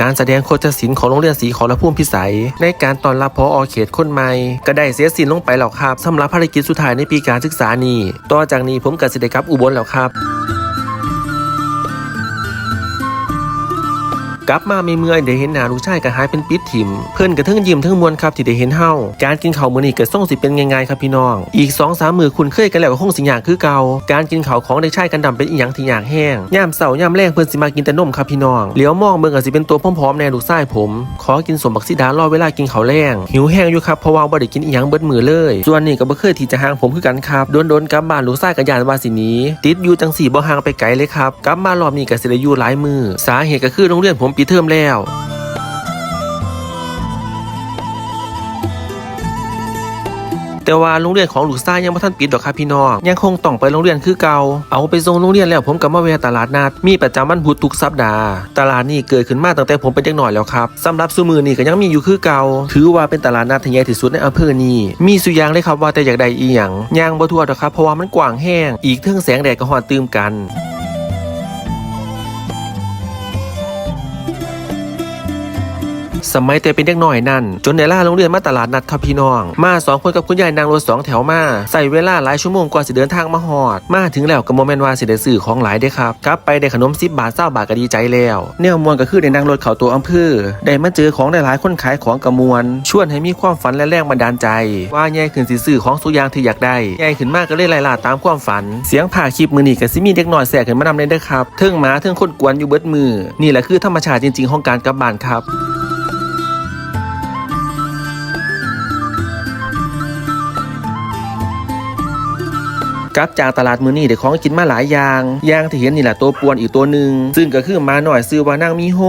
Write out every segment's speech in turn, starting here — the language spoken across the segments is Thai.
การแสดงโคจรศิลป์ของโรงเรียนสีขอรภูมิพิสัย ในการต้อนรับพออเขตคนใหม่ก็ได้เสียสินลงไปแล้วครับสำหรับภารกิจสุดท้ายในปีการศึกษานี้ต่อจากนี้ผมกับสิเดกลับอุบลแล้วครับ กลับมาไม่เมื่อยได้เห็นหน้าลูกชายก็หายเป็นปิดถิ่มเพื่อนก็เทั้งยิ้มทั้งมวนครับที่ได้เห็นเฮาการกินข้าวมื้อนี้ก็ส่งสิเป็นง่ายๆครับพี่น้อง อีก2อสามมือคุณเคยกันแล้วก็คงสิอยากคือเก่าการกินข้าวของเด็กชายกันดำเป็นอีหยังที่อยากแห้งย่ามเสาย่ามแรงเพิ่อนสิมากินแต่นมครับพี่น้องเหลียวมองเบิ่งก็สิเป็นตัวพร้อมๆแน่ลูกชายผม ขอกินสมบักซิดารอเวลากินข้าวแรงหิวแห้งอยู่ครับเพราะว่าบ่ได้กินอีหยังเบิดมือเลย ส่วนนี้ก็บ่เคยที่จะห่างผมคือกันครับโดนๆกลับบ้านลูกชายก็ยานว่าสินี้ติดอยู่จังสี่บ่ห่างไปไกลเลยครับกลับมารอบนี้ก็สิได้อยู่หลายมือสาเหตุก็คือโรงเรียนผมปิดเทอมแล้วแต่ว่าโรงเรียนของลูกซ่ายยังไม่ทันปิดดอกครับพี่น้องยังคงต้องไปโรงเรียนคือเก่าเอาไปส่งโรงเรียนแล้วผมกับมาเวตลาดนัดมีประจำวันพุธทุกสัปดาห์ตลาดนี้เกิดขึ้นมาตั้งแต่ผมเป็นเด็กหน่อยแล้วครับสำหรับซูมือนี่ก็ยังมีอยู่คือเก่าถือว่าเป็นตลาดนัดที่ใหญ่ที่สุดในอำเภอนี้มีสุยางเลยครับว่าแต่อยากได้อีหยังยางบ่ทั่วดอกครับเพราะว่ามันกว้างแห้งอีกเทิงแสงแดดก็ฮอดตืมกัน สมัยแต่เป็นเด็กน้อยนั่น จนในล่าโรงเรียนมาตลาดนัดครับพี่น้อง มาสองคนกับคุณยายนางรถสองแถวมาใส่เวลาหลายชั่วโมงกว่าสิเดินทางมาหอด มาถึงแล้วก็โมเมนต์ว่าสิได้ซื้อของหลายเด้ครับกลับไปได้ขนม10บบาท20บาทก็ดีใจแล้วแนวมวนก็คือได้นั่งรถเข้าตัวอำเภอได้มาเจอของหลายๆคนขายของกระมวลชวนให้มีความฝันและแรงบันดาลใจ ว่าใหญ่ขึ้นสิซื้อของสุกอยางที่อยากได้ใหญ่ขึ้นมากก็เลยไล่ล่าตามความฝัน เสียงผ่าคลิปมือนี่ก็สิมีเด็กน้อยแสกขึ้นมานำเลยเด้ครับเทิงหมาเทิงคนกวนอยู่เบิดมือ นี่แหละคือธรรมชาติจริง ๆ ของการกลับบ้านครับ กลับจากตลาดมือนี่ได้ของกินมาหลายอย่างอย่างที่เห็นนี่แหละตัวปวนอีกตัวหนึ่งซึ่งก็คือมาหน่อยซื้อว่านางมีโฮ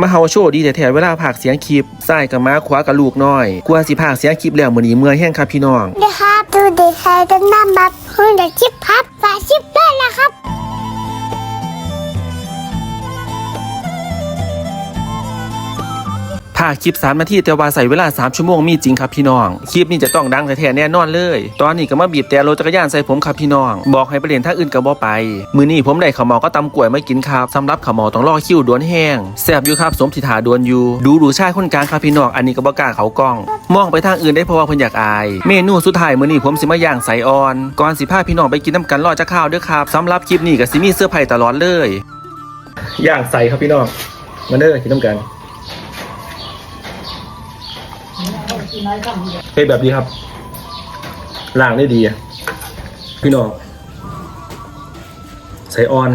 มาเฮาโชว์ดีแต่แถวเวลาผักเสียงคลิปใส่กับม้าขวากับลูกน้อยกลัวสิผักเสียงคลิปแล้วมือนี้เมื่อยแห้งครับพี่น้องนะครับดูเด็กชายต้นน้ำแบบคุณเด็กชิปพับฝาชิปด้วยนะครับ ผาคลิป3นาทีแต่ว่าใส่เวลา 3 ชั่วโมงมีจริงครับพี่น้อง คลิปนี้จะต้องดังแท้ๆแน่นอนเลย ตอนนี้ก็มาบีบแต่รถจักรยานใส่ผมครับพี่น้อง บอกให้ไปเรียนท่าอื่นก็บ่ไป มือนี้ผมได้ข้าวหมาก็ตำกล้วยมากินครับสำหรับข้าวหมาต้องรอคิวดวนแห้งแซ่บอยู่ครับสมสิทาดวนอยู่ ดูดูชายคนกลางครับพี่น้องอันนี้ก็บ่กล้าเขากล้อง มองไปทางอื่นได้เพราะว่าเพิ่นอยากอาย เมนูสุดท้ายมื้อนี้ผมสิมาย่างใส่ออน ก่อนสิพาพี่น้องไปกินน้ำกันรอจะข้าวด้อครับสำหรับคลิปนี้ก็สิมีเสื้อร์ไผ่ตลอดเลย ย่างใส่ครับพี่น้องมาเด้อกินน้ำกัน เฮ้ยแบบนี้ครับล้างได้ดีอะพี่น้องใส่ออน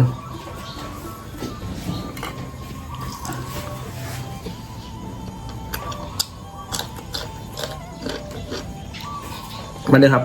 มันเลยครับ